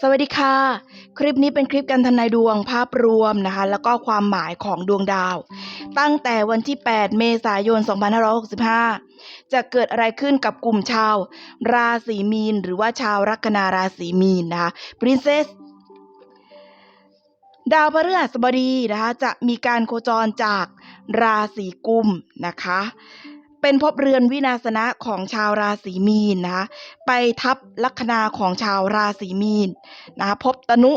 สวัสดีค่ะ คลิปนี้เป็นคลิปการทำนายดวงภาพรวมนะคะ แล้วก็ความหมายของดวงดาว ตั้งแต่วันที่ 8 เมษายน 2565 จะเกิดอะไรขึ้นกับกลุ่มชาว ราศีมีน หรือว่าชาวลัคนาราศีมีนนะคะ Princess ดาวพฤหัสบดีนะคะ จะมีการโคจรจากราศีกุมนะคะ เป็นภพเรือนวินาศนะของชาวราศีมีนนะคะไปทับลัคนาของชาวราศีมีนนะคะพบตนุ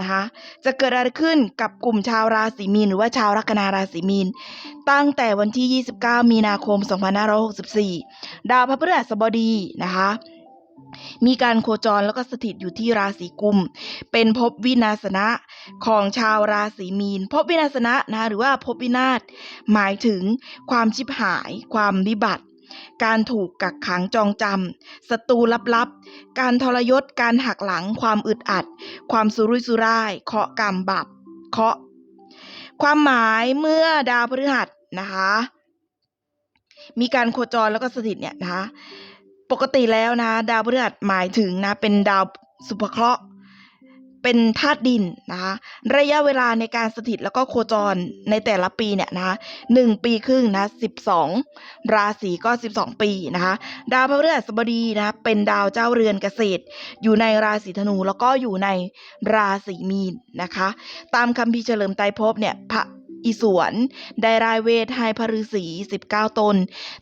นะคะจะเกิดอะไรขึ้นกับกลุ่มชาวราศีมีนหรือว่าชาวลัคนาราศีมีน ตั้งแต่วันที่ 29 มีนาคม 2564 ดาวพระพฤหัสบดีนะคะ มีการโคจรแล้วก็สถิตอยู่ที่ราศีกุม เป็นภพวินาศนะของชาวราศีมีนภพวินาศนะนะหรือว่าภพวินาศหมายถึงความชิบหาย ความวิบัติ การถูกกักขังจองจำศัตรูลับๆ การทรยศ การหักหลัง ความอึดอัด ความสุรุ่ยสุร่าย เคาะกรรมบาปเคาะ ความหมายเมื่อดาวพฤหัสนะคะ มีการโคจรแล้วก็สถิตเนี่ยนะคะ ปกติแล้วนะ ดาวพฤหัสหมายถึงนะ เป็นดาวสุภเคราะห์เป็นธาตุดินนะคะระยะเวลาในการสถิตแล้วก็โคจรในแต่ละปีเนี่ยนะคะหนึ่งปีครึ่งนะสิบสองราศีก็สิบสองปีนะคะดาวพฤหัสบดีนะเป็นดาวเจ้าเรือนเกษตร อยู่ในราศีธนูแล้วก็อยู่ในราศีมีนนะคะ ตามคัมภีเฉลิมไตรภพเนี่ยพระ อีสวน ได้รายเวทให้พฤษี19 ตน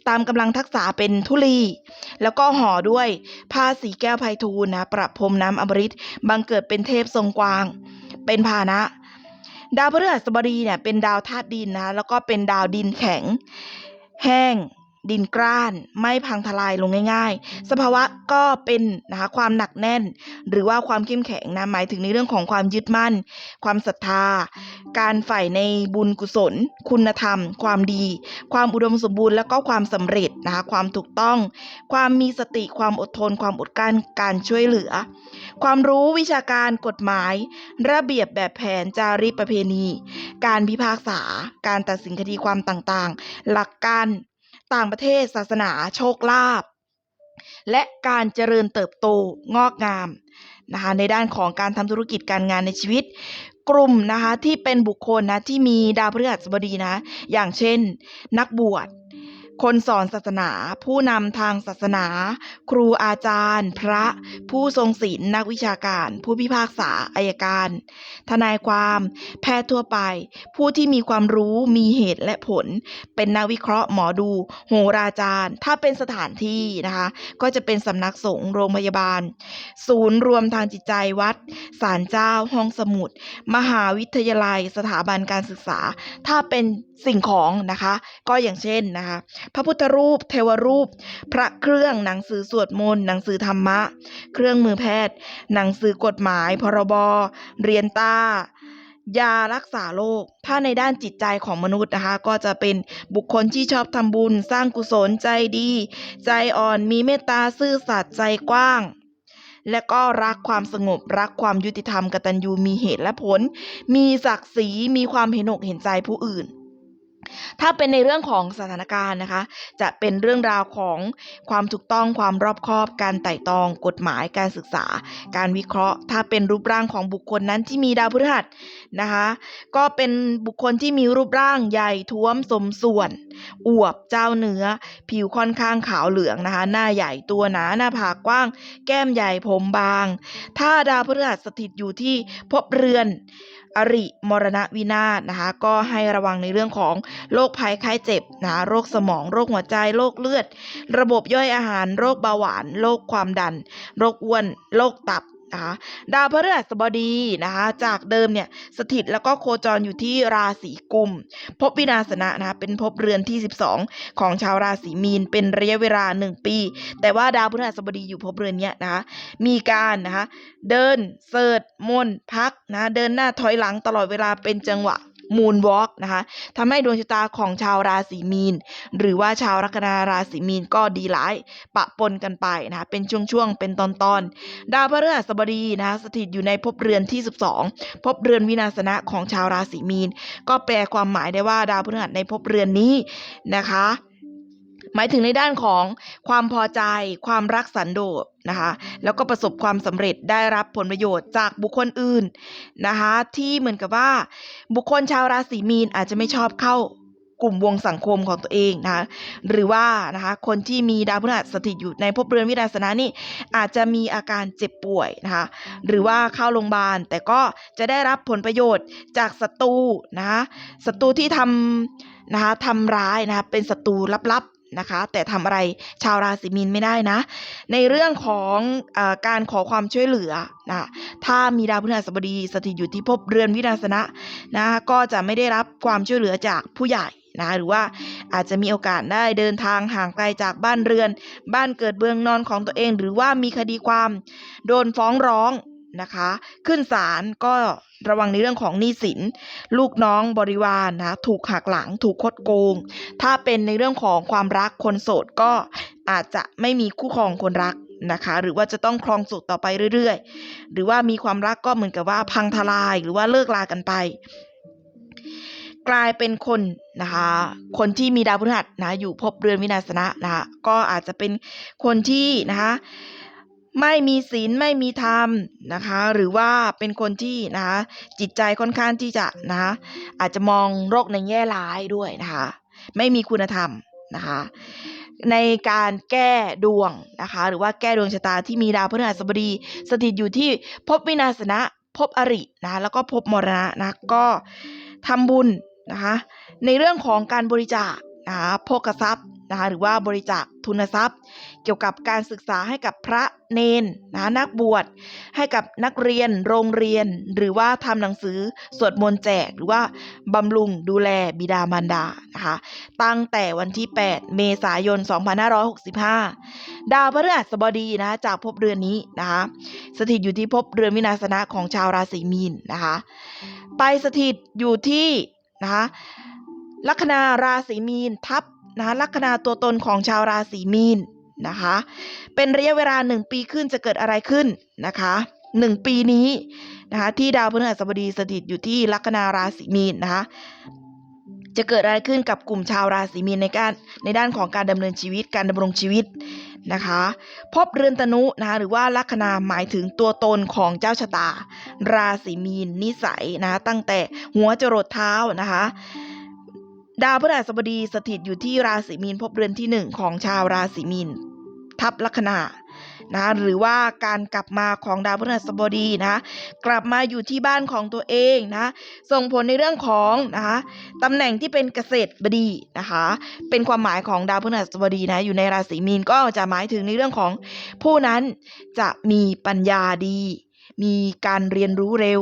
ตามกำลังทักษะเป็นธุลี แล้วก็ห่อด้วยผ้าสีแก้วไพฑูรย์นะประพรมน้ำอมฤตบังเกิดเป็นเทพทรงกวาง เป็นภานะ ดาวพฤหัสบดีเนี่ยเป็นดาวธาตุดินนะแล้วก็เป็นดาวดินแข็ง แห้ง ดินกร้านไม่พังทลายลงง่าย ๆ สภาวะก็เป็นนะคะความหนักแน่น หรือว่าความเข้มแข็งนะหมายถึงในเรื่องของความยึดมั่น ความศรัทธา การใฝ่ในบุญกุศล คุณธรรม ความดี ความอุดมสมบูรณ์แล้วก็ความสำเร็จนะคะความถูกต้อง ความมีสติความอดทน ความอดกลั้นการช่วยเหลือ ความรู้วิชาการกฎหมาย ระเบียบแบบแผนจารีตประเพณี การพิพากษา การตัดสินคดีความต่างๆ หลักการ ต่างประเทศศาสนาโชคลาภและการเจริญเติบโตงอกงามนะคะในด้านของการทำธุรกิจการงานในชีวิต กลุ่มนะคะที่เป็นบุคคลนะที่มีดาวพฤหัสบดีนะ อย่างเช่น นักบวช คนสอนศาสนา ผู้นำทางศาสนา ครูอาจารย์ พระ ผู้ทรงศีลนักวิชาการ ผู้พิพากษาอายการ ทนายความ แพทย์ทั่วไป ผู้ที่มีความรู้มีเหตุและผล เป็นนักวิเคราะห์หมอดู โหราจารย์ ถ้าเป็นสถานที่นะคะ ก็จะเป็นสำนักสงฆ์โรงพยาบาล ศูนย์รวมทางจิตใจวัดศาลเจ้าห้องสมุด มหาวิทยาลัย สถาบันการศึกษา ถ้าเป็นสิ่งของนะคะ ก็อย่างเช่นนะคะพระพุทธรูป เทวรูป พระเครื่องหนังสือสวดมนต์หนังสือธรรมะ เครื่องมือแพทย์ หนังสือกฎหมาย พรบเรียนต้ายารักษาโรค ถ้าในด้านจิตใจของมนุษย์นะคะ ก็จะเป็นบุคคลที่ชอบทำบุญ สร้างกุศลใจดี ใจอ่อนมีเมตตาซื่อสัตย์ใจกว้าง และก็รักความสงบรักความยุติธรรมกตัญญูมีเหตุและผล มีศักดิ์ศรีมีความเห็นอกเห็นใจผู้อื่น ถ้าเป็นในเรื่องของสถานการณ์นะคะ จะเป็นเรื่องราวของความถูกต้องความรอบคอบ การไต่ตอง กฎหมายการศึกษา การวิเคราะห์ ถ้าเป็นรูปร่างของบุคคลนั้นที่มีดาวพฤหัสนะคะ ก็เป็นบุคคลที่มีรูปร่างใหญ่ท้วมสมส่วน อวบเจ้าเนื้อ ผิวค่อนข้างขาวเหลืองนะคะ หน้าใหญ่ตัวหนาหน้าผากกว้าง แก้มใหญ่ผมบาง ถ้าดาวพฤหัสสถิตอยู่ที่ภพเรือน อริมรณวินาศนะคะ ก็ให้ระวังในเรื่องของโรคภัยไข้เจ็บนะะโรคสมอง โรคหัวใจ โรคเลือด ระบบย่อยอาหาร โรคเบาหวาน โรคความดัน โรคอ้วน โรคตับ นะคะดาวพฤหัสบดีนะคะจากเดิมเนี่ยสถิตแล้วก็โคจรอยู่ที่ราศีกุมภพวินาศนะนะคะเป็นภพเรือนที่ 12 ของชาวราศีมีนเป็นระยะเวลา 1 ปี แต่ว่าดาวพฤหัสบดีอยู่ภพเรือนเนี้ยนะคะมีการนะคะเดินเสิร์ชมนพักนะเดินหน้าถอยหลังตลอดเวลาเป็นจังหวะ มูนวอล์กนะคะทำให้ดวงชะตาของชาวราศีมีน หรือว่าชาวลัคนาราศีมีนก็ดีหลายปะปนกันไปนะคะเป็นช่วงๆ เป็นตอนๆ ดาวพฤหัสบดีนะคะสถิตอยู่ในภพเรือนที่ 12ภพเรือนวินาศนะของชาวราศีมีน ก็แปลความหมายได้ว่าดาวพฤหัสในภพเรือนนี้นะคะ หมายถึงในด้านของความพอใจ ความรักสันโดษนะคะ แล้วก็ประสบความสำเร็จได้รับผลประโยชน์จากบุคคลอื่นนะคะ ที่เหมือนกับว่า บุคคลชาวราศีมีนอาจจะไม่ชอบเข้ากลุ่มวงสังคมของตัวเองนะคะหรือว่านะคะคนที่มีดาวพฤหัสสถิตอยู่ในภพเรือนวินาศนะนี่อาจจะมีอาการเจ็บป่วยนะคะหรือว่าเข้าโรงพยาบาล แต่ก็จะได้รับผลประโยชน์จากศัตรูนะคะศัตรูที่ทำนะคะทำร้ายนะคะเป็นศัตรูลับๆ นะคะ แต่ทำอะไรชาวราศีมีนไม่ได้นะ ในเรื่องของอการขอความช่วยเหลือนะถ้ามีดาวพฤหัสบดีสถิตอยู่ที่ภพเรือนวินาศนะนะก็จะไม่ได้รับความช่วยเหลือจากผู้ใหญ่นะหรือว่าอาจจะมีโอกาสได้เดินทางห่างไกลจากบ้านเรือน บ้านเกิดเบืองนอนของตัวเอง หรือว่ามีคดีความโดนฟ้องร้อง นะคะ ขึ้นศาลก็ระวังในเรื่องของหนี้สิน ลูกน้องบริวารนะถูกหักหลังถูกคดโกง ถ้าเป็นในเรื่องของความรักคนโสดก็อาจจะไม่มีคู่ครองคนรักนะคะ หรือว่าจะต้องครองโสดต่อไปเรื่อยๆ หรือว่ามีความรักก็เหมือนกับว่าพังทลายหรือว่าเลิกลากันไป กลายเป็นคนนะคะ คนที่มีดาวพฤหัสนะอยู่ภพเรือนวินาศนะนะคะก็อาจจะเป็นคนที่นะคะ ไม่มีศีลไม่มีธรรมนะคะ หรือว่าเป็นคนที่นะคะจิตใจค่อนข้างที่จะนะคะอาจจะมองโรคในแง่ร้ายด้วยนะคะไม่มีคุณธรรมนะคะในการแก้ดวงนะคะหรือว่าแก้ดวงชะตาที่มีดาวพฤหัสบดีสถิตอยู่ที่ภพวินาศนะภพอรินะะแล้วก็ภพมรณะนะก็ทำบุญนะคะในเรื่องของการบริจาค นะคะโภคทรัพย์นะคะหรือว่าบริจาคทุนทรัพย์ เกี่ยวกับการศึกษาให้กับพระเนนนะ,ะนักบวชให้กับนักเรียนโรงเรียน หรือว่าทำหนังสือสวดมนต์แจก หรือว่าบำรุงดูแลบิดามารดานะคะตั้งแต่วันที่ 8 เมษายน 2565 ดาวพฤหัสบดีนะะจากภพเรือนนี้นะคะสถิตอยู่ที่ภพเรือนวินาศนะของชาวราศีมีนนะคะไปสถิตอยู่ที่นะคะ ลัคนาราศีมีนทับนะลัคนาตัวตนของชาวราศีมีนนะคะ เป็นระยะเวลาหนึ่งปีขึ้นจะเกิดอะไรขึ้นนะคะหนึ่งปีนี้นะคะที่ดาวพฤหัสบดีสถิตอยู่ที่ลัคนาราศีมีนนะคะจะเกิดอะไรขึ้นกับกลุ่มชาวราศีมีนในการในด้านของการดำเนินชีวิตการดำรงชีวิตนะคะ พบเรือนตนุนะคะหรือว่าลัคนาหมายถึงตัวตนของเจ้าชะตา ราศีมีนนิสัยนะคะตั้งแต่หัวจรดเท้านะคะ ดาวพฤหัสบดีสถิตอยู่ที่ราศีมีนพบเรือนที่หนึ่งของชาวราศีมีนทับลัคนานะหรือว่าการกลับมาของดาวพฤหัสบดีนะกลับมาอยู่ที่บ้านของตัวเองนะส่งผลในเรื่องของนะคะตำแหน่งที่เป็นเกษตรบดีนะคะเป็นความหมายของดาวพฤหัสบดีนะอยู่ในราศีมีนก็จะหมายถึงในเรื่องของผู้นั้นจะมีปัญญาดี มีการเรียนรู้เร็ว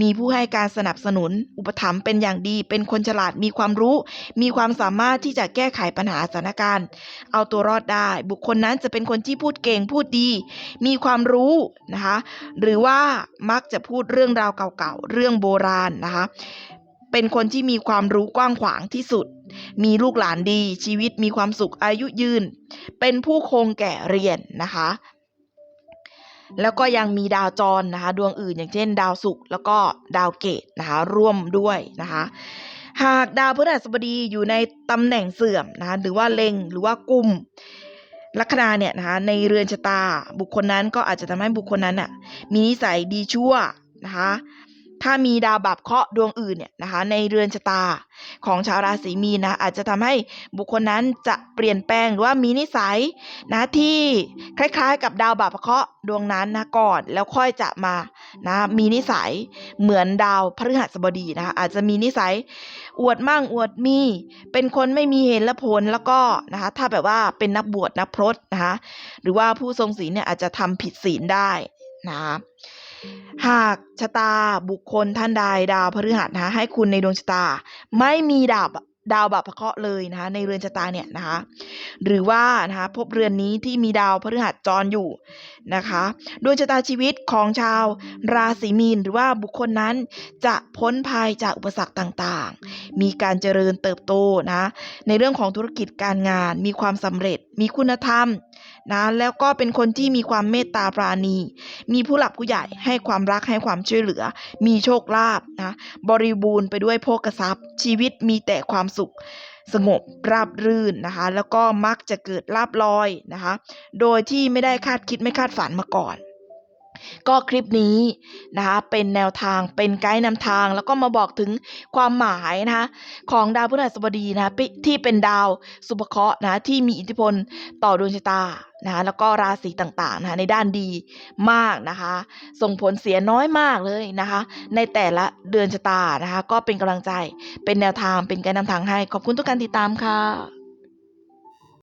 มีผู้ให้การสนับสนุน อุปถัมภ์เป็นอย่างดี เป็นคนฉลาด มีความรู้ มีความสามารถที่จะแก้ไขปัญหาสถานการณ์ เอาตัวรอดได้ บุคคลนั้นจะเป็นคนที่พูดเก่ง พูดดี มีความรู้นะคะ หรือว่ามักจะพูดเรื่องราวเก่าๆ เรื่องโบราณนะคะ เป็นคนที่มีความรู้กว้างขวางที่สุด มีลูกหลานดี ชีวิตมีความสุข อายุยืน เป็นผู้คงแก่เรียนนะคะ แล้วก็ยังมีดาวจรนะคะ ดวงอื่นอย่างเช่น ดาวศุกร์แล้วก็ดาวเกตนะคะ ร่วมด้วยนะคะ หากดาวพฤหัสบดีอยู่ในตำแหน่งเสื่อมนะคะหรือว่าเล็งหรือว่ากลุ่มลัคนาเนี่ยนะคะในเรือนชะตา บุคคลนั้นก็อาจจะทำให้บุคคลนั้นอะมีนิสัยดีชั่วนะคะ ถ้ามีดาวบาปเคราะห์ดวงอื่นเนี่ยนะคะในเรือนชะตาของชาวราศีมีนนะอาจจะทำให้บุคคลนั้นจะเปลี่ยนแปลงหรือว่ามีนิสัยนะที่คล้ายๆ กับดาวบาปเคราะห์ดวงนั้นนะก่อนแล้วค่อยจะมานะมีนิสัยเหมือนดาวพฤหัสบดีนะคะอาจจะมีนิสัยอวดมั่งอวดมี เป็นคนไม่มีเหตุและผลแล้วก็นะคะถ้าแบบว่าเป็นนักบวชนักพรตนะคะหรือว่าผู้ทรงศีลเนี่ยอาจจะทำผิดศีลได้นะคะ หากชะตาบุคคลท่านใดดาวพฤหัสนะคะให้คุณในดวงชะตา ไม่มีดาวดาวบาปพระเคราะห์เลยนะคะในเรือนชะตาเนี่ยนะคะหรือว่านะคะพบเรือนนี้ที่มีดาวพฤหัสจรอยู่นะคะดวงชะตาชีวิตของชาวราศีมีนหรือว่าบุคคลนั้นจะพ้นภัยจากอุปสรรคต่างๆ มีการเจริญเติบโตนะในเรื่องของธุรกิจการงาน มีความสำเร็จ มีคุณธรรม นะแล้วก็เป็นคนที่มีความเมตตาปราณี มีผู้หลักผู้ใหญ่ให้ความรักให้ความช่วยเหลือ มีโชคลาภนะบริบูรณ์ไปด้วยโภคทรัพย์ ชีวิตมีแต่ความสุขสงบราบรื่นนะคะ แล้วก็มักจะเกิดลาบลอยนะคะ โดยที่ไม่ได้คาดคิดไม่คาดฝันมาก่อน ก็คลิปนี้นะคะเป็นแนวทางเป็นไกด์นำทาง แล้วก็มาบอกถึงความหมายนะคะของดาวพฤหัสบดีนะที่เป็นดาวสุภเคราะห์นะที่มีอิทธิพลต่อดวงชะตานะคะแล้วก็ราศีต่างๆนะคะในด้านดีมากนะคะ ส่งผลเสียน้อยมากเลยนะคะ ในแต่ละเดือนชะตานะคะ ก็เป็นกำลังใจเป็นแนวทางเป็นไกด์นำทางให้ ขอบคุณทุกการติดตามค่ะ